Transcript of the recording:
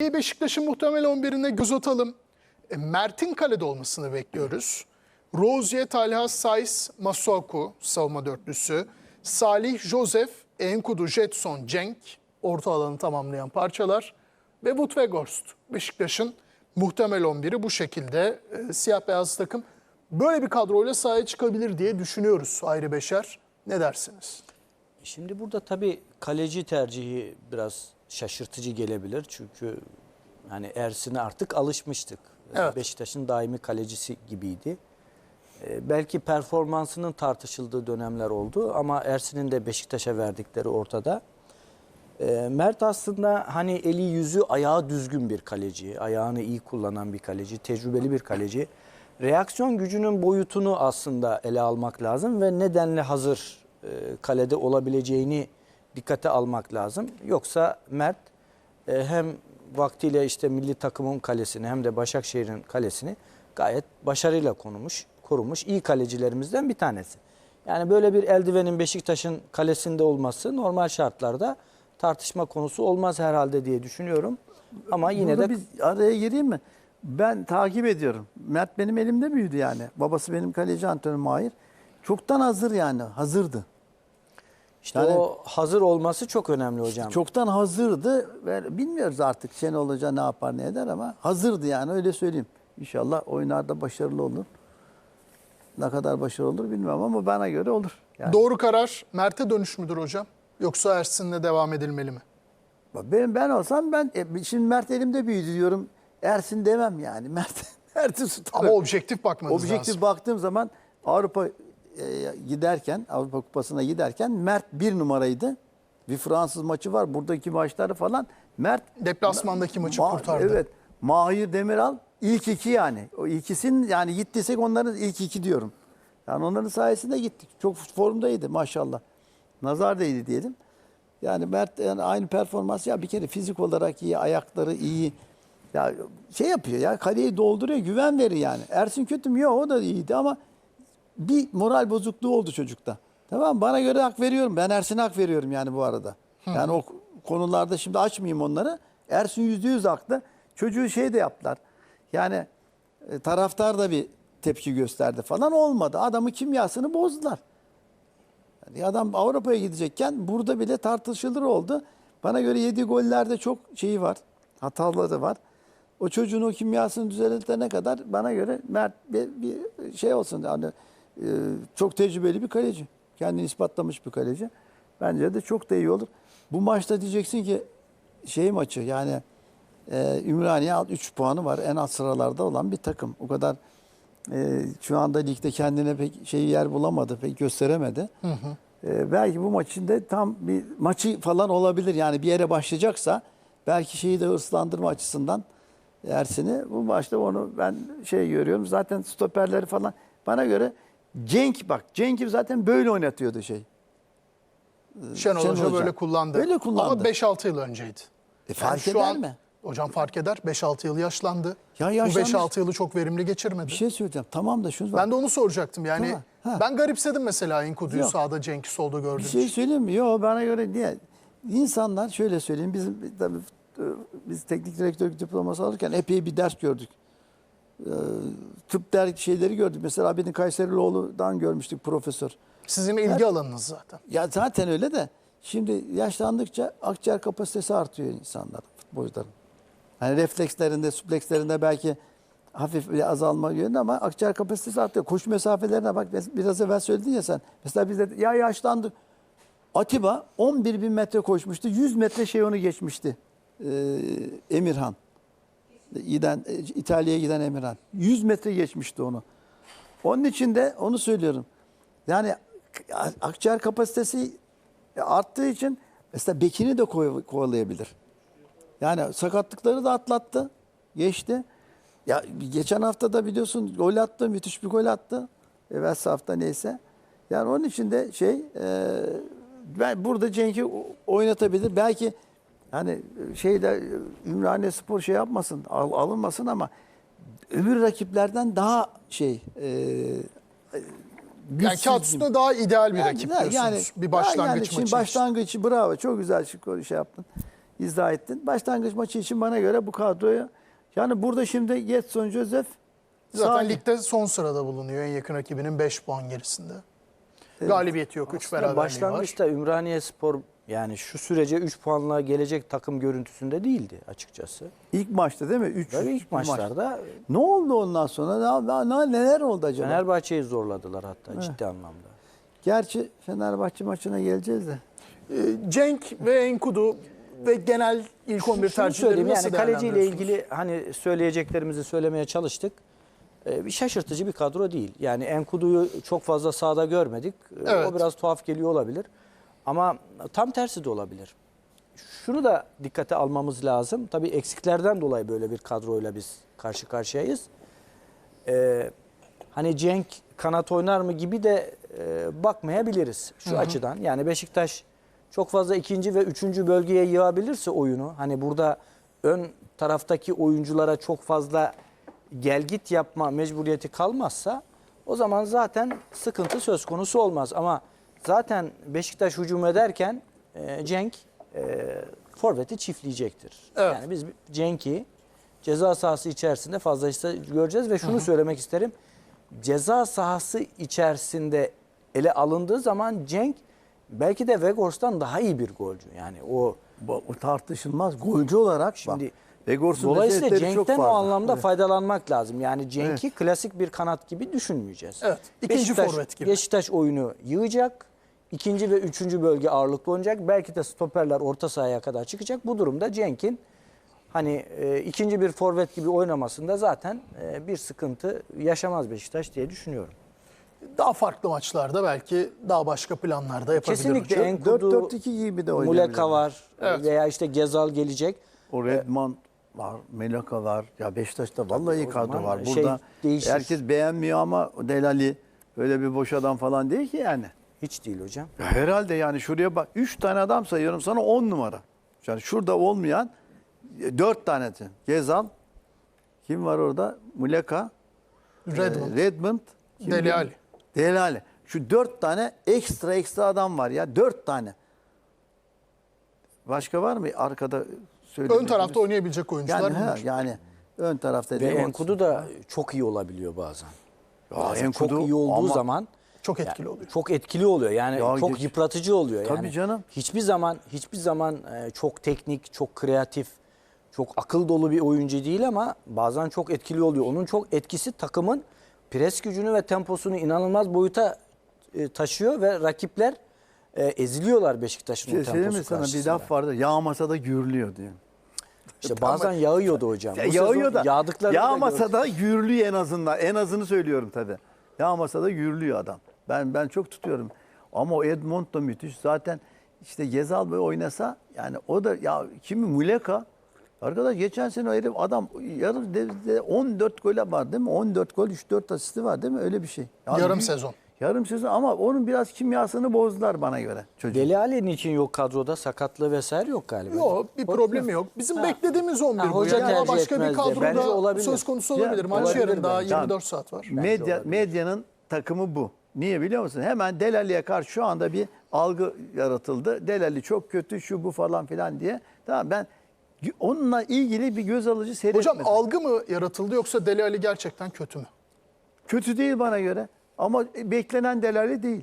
Beşiktaş'ın muhtemel 11'ine göz atalım. E, Mert'in kalede olmasını bekliyoruz. Rozier, Talha, Saiz, Masuaku savunma dörtlüsü. Salih, Josef, Enkudu, Jetson, Cenk orta alanı tamamlayan parçalar. Ve Wout Weghorst. Beşiktaş'ın muhtemel 11'i bu şekilde. E, siyah beyaz takım böyle bir kadroyla sahaya çıkabilir diye düşünüyoruz ayrı beşer. Ne dersiniz? Şimdi burada tabii kaleci tercihi biraz şaşırtıcı gelebilir. Çünkü hani Ersin'e artık alışmıştık. Evet. Beşiktaş'ın daimi kalecisi gibiydi. Ee, belki performansının tartışıldığı dönemler oldu ama Ersin'in de Beşiktaş'a verdikleri ortada. Ee, Mert aslında hani eli yüzü ayağı düzgün bir kaleci, ayağını iyi kullanan bir kaleci, tecrübeli bir kaleci. Reaksiyon gücünün boyutunu aslında ele almak lazım ve nedenle hazır e, kalede olabileceğini dikkate almak lazım. Yoksa Mert e, hem vaktiyle işte milli takımın kalesini hem de Başakşehir'in kalesini gayet başarıyla konumuş, korumuş iyi kalecilerimizden bir tanesi. Yani böyle bir eldivenin Beşiktaş'ın kalesinde olması normal şartlarda tartışma konusu olmaz herhalde diye düşünüyorum. Ama yine Burada de bir araya gireyim mi? Ben takip ediyorum. Mert benim elimde büyüdü yani. Babası benim kaleci antrenörüm Mahir. Çoktan hazır yani. Hazırdı. İşte yani- o hazır olması çok önemli hocam. Çoktan hazırdı. Ve bilmiyoruz artık Şenol Hoca ne yapar ne eder ama hazırdı yani öyle söyleyeyim. İnşallah oyunlarda başarılı olur. Ne kadar başarılı olur bilmiyorum ama bana göre olur. Yani Doğru karar Mert'e dönüş müdür hocam? Yoksa Ersin'le devam edilmeli mi? ben, ben olsam ben e, şimdi Mert elimde büyüdü diyorum. Ersin demem yani. Mert Mert'i tutarım. Ama objektif bakmanız Objektif lazım. baktığım zaman Avrupa e, giderken, Avrupa Kupası'na giderken Mert bir numaraydı. Bir Fransız maçı var. Buradaki maçları falan. Mert Deplasmandaki maçı Ma- kurtardı. Evet. Mahir Demiral ilk iki yani. O ikisinin yani gittiysek onların ilk iki diyorum. Yani onların sayesinde gittik. Çok formdaydı maşallah. Nazar değdi diyelim. Yani Mert yani aynı performans ya bir kere fizik olarak iyi, ayakları iyi. Ya şey yapıyor ya kaleyi dolduruyor, güven verir yani. Ersin kötü mü? Yok o da iyiydi ama bir moral bozukluğu oldu çocukta. Tamam? Bana göre hak veriyorum. Ben Ersin'e hak veriyorum yani bu arada. Yani o konularda şimdi açmayayım onları. Ersin yüzde yüz haklı. Çocuğu şey de yaptılar. Yani e, taraftar da bir tepki gösterdi falan olmadı. Adamın kimyasını bozdular. Yani adam Avrupa'ya gidecekken burada bile tartışılır oldu. Bana göre yediği gollerde çok şeyi var. Hataları var. O çocuğun o kimyasını düzeltene kadar bana göre Mert bir, bir şey olsun. Yani e, çok tecrübeli bir kaleci. Kendini ispatlamış bir kaleci. Bence de çok da iyi olur. Bu maçta diyeceksin ki şey maçı yani e, Ümraniye alt 3 puanı var. En alt sıralarda olan bir takım. O kadar e, şu anda ligde kendine pek şey yer bulamadı, pek gösteremedi. E, belki bu maçın da tam bir maçı falan olabilir. Yani bir yere başlayacaksa belki şeyi de hırslandırma açısından Ersin'i bu maçta onu ben şey görüyorum. Zaten stoperleri falan bana göre Cenk bak Cenk'i zaten böyle oynatıyordu şey. Şenol, Şenol Hoca, Hoca. böyle kullandı. Böyle kullandı. Ama 5-6 yıl önceydi. E fark şu eder an- mi? Hocam fark eder. 5-6 yıl yaşlandı. Ya Bu yaşlanmış. 5-6 yılı çok verimli geçirmedi. Bir şey söyleyeceğim. Tamam da şunu bak. Ben de onu soracaktım. Yani Tamam, ben garipsedim mesela Enkudu'yu sağda Cenk'i solda gördüm. Bir şey söyleyeyim mi? Yok bana göre diye. İnsanlar şöyle söyleyeyim. Bizim tabii biz teknik direktörlük diploması alırken epey bir ders gördük. Ee, tıp der şeyleri gördük. Mesela benim Kayserilioğlu'dan görmüştük profesör. Sizin ilgi alanınız zaten. Ya zaten öyle de şimdi yaşlandıkça akciğer kapasitesi artıyor insanların, futbolcuların. Hani reflekslerinde, suplekslerinde belki hafif bir azalma yönünde ama akciğer kapasitesi artıyor. Koşu mesafelerine bak biraz evvel söyledin ya sen. Mesela bizde ya yaşlandık. Atiba 11 bin metre koşmuştu. 100 metre şey onu geçmişti. Ee, Emirhan. Giden, e, İtalya'ya giden Emirhan. 100 metre geçmişti onu. Onun için de onu söylüyorum. Yani akciğer kapasitesi arttığı için mesela bekini de kovalayabilir. Yani sakatlıkları da atlattı. Geçti. Ya geçen hafta da biliyorsun gol attı. Müthiş bir gol attı. Evvel hafta neyse. Yani onun için de şey e, ben burada Cenk'i oynatabilir. Belki hani şeyde Ümraniye Spor şey yapmasın, al- alınmasın ama öbür rakiplerden daha şey e, Yani kağıt üstünde daha ideal bir Yani rakip diyorsunuz. bir daha başlangıç yani maçı için. başlangıç için bravo çok güzel şey yaptın. izah ettin. Başlangıç maçı için bana göre bu kadroyu yani burada şimdi Getson, Joseph Zaten Salih. ligde son sırada bulunuyor. En yakın rakibinin 5 puan gerisinde. Galibiyeti yok. 3 Aslında beraberliği var. başlangıçta Ümraniye Spor yani şu sürece 3 puanla gelecek takım görüntüsünde değildi açıkçası. ilk maçta değil mi? 3 Tabii ilk maçlarda Ne oldu ondan sonra? Ne, ne- neler oldu acaba? Fenerbahçe'yi zorladılar hatta ciddi anlamda. Gerçi Fenerbahçe maçına geleceğiz de. Ee, Cenk ve Enkudu ve genel ilk 11 Şunu tercihleri söyleyeyim nasıl yani kaleciyle ilgili hani söyleyeceklerimizi söylemeye çalıştık. Ee, bir şaşırtıcı bir kadro değil. Yani Enkudu'yu çok fazla sahada görmedik. Ee, Evet. O biraz tuhaf geliyor olabilir. Ama tam tersi de olabilir. Şunu da dikkate almamız lazım. Tabii eksiklerden dolayı böyle bir kadroyla biz karşı karşıyayız. Ee, hani Cenk kanat oynar mı gibi de e, bakmayabiliriz şu açıdan. Yani Beşiktaş çok fazla ikinci ve üçüncü bölgeye yığabilirse oyunu hani burada ön taraftaki oyunculara çok fazla gel git yapma mecburiyeti kalmazsa o zaman zaten sıkıntı söz konusu olmaz. Ama zaten Beşiktaş hücum ederken e, Cenk e, forveti çiftleyecektir. Evet. Yani biz Cenk'i ceza sahası içerisinde fazla işte göreceğiz ve şunu söylemek isterim. Ceza sahası içerisinde ele alındığı zaman Cenk belki de Vegors'tan daha iyi bir golcü. Yani o o tartışılmaz. Golcü olarak Şimdi bak. Vegors'un dolayısıyla Cenk'ten o anlamda Evet. faydalanmak lazım. Yani Cenk'i klasik bir kanat gibi düşünmeyeceğiz. Evet, ikinci Beşiktaş, forvet gibi. Beşiktaş oyunu yığacak. İkinci ve üçüncü bölge ağırlıklı oynayacak. Belki de stoperler orta sahaya kadar çıkacak. Bu durumda Cenk'in hani e, ikinci bir forvet gibi oynamasında zaten e, bir sıkıntı yaşamaz Beşiktaş diye düşünüyorum. Daha farklı maçlarda belki daha başka planlarda yapabilir Kesinlikle en- Enkudu, 4-4-2 gibi de oynayabilir. Muleka var Evet. veya işte Gezal gelecek. O Redmond var, Melaka var. Ya Beşiktaş'ta vallahi o kadro var. şey Burada değişir. herkes beğenmiyor ama Delali öyle bir boş adam falan değil ki yani. Hiç değil hocam. Ya herhalde yani şuraya bak. 3 tane adam sayıyorum sana 10 numara. Yani şurada olmayan 4 tanesi. Gezal. Kim var orada? Muleka. Redmond. e, Redmond. diyor? Alli. Dele Alli. Şu 4 tane ekstra ekstra adam var ya. 4 tane. Başka var mı arkada Ön söylediğiniz? tarafta oynayabilecek oyuncular yani, bunlar. yani ön tarafta Ve. Enkudu da çok iyi olabiliyor bazen. Ya Bazen Enkudu çok iyi olduğu ama- zaman Çok yani etkili oluyor. Çok etkili oluyor. Yani Ya çok geç- yıpratıcı oluyor Tabii yani. canım. Hiçbir zaman hiçbir zaman e, çok teknik, çok kreatif, çok akıl dolu bir oyuncu değil ama bazen çok etkili oluyor. Onun çok etkisi takımın pres gücünü ve temposunu inanılmaz boyuta e, taşıyor ve rakipler e, eziliyorlar Beşiktaş'ın Şey o temposu mi sana bir karşısında. laf vardır. Yağmasa da gürlüyor diyor. İşte bazen yağıyordu hocam. Bu Yağıyor da. Yağdıklarını da Yağmasa gördük. da gürlüyor en azından. En azını söylüyorum tabii. Yağmasa da gürlüyor adam. Ben ben çok tutuyorum. Ama o Edmond da müthiş. Zaten işte Gezal böyle oynasa yani o da ya kimi Muleka Arkadaş geçen sene o herif adam yarım devre 14 gole var değil mi? 14 gol 3-4 asisti var değil mi? Öyle bir şey. Ya Yarım bir- sezon. Yarım sezon ama onun biraz kimyasını bozdular bana göre çocuk. Deli Ali'nin için yok kadroda sakatlığı vesaire yok galiba. Yok bir problemi yok. Bizim Ha. beklediğimiz 11 Ha, bu. hoca Yani ama tercih başka bir kadroda söz konusu Ya, olabilir. Maç olabilir yarın daha bence. 24 saat var. Medya, medyanın takımı bu. Niye biliyor musun? Hemen Delali'ye karşı şu anda bir algı yaratıldı. Delali çok kötü şu bu falan filan diye. Tamam ben onunla ilgili bir göz alıcı seyretmedim. Hocam algı mı yaratıldı yoksa Deli Ali gerçekten kötü mü? Kötü değil bana göre ama beklenen Delali değil.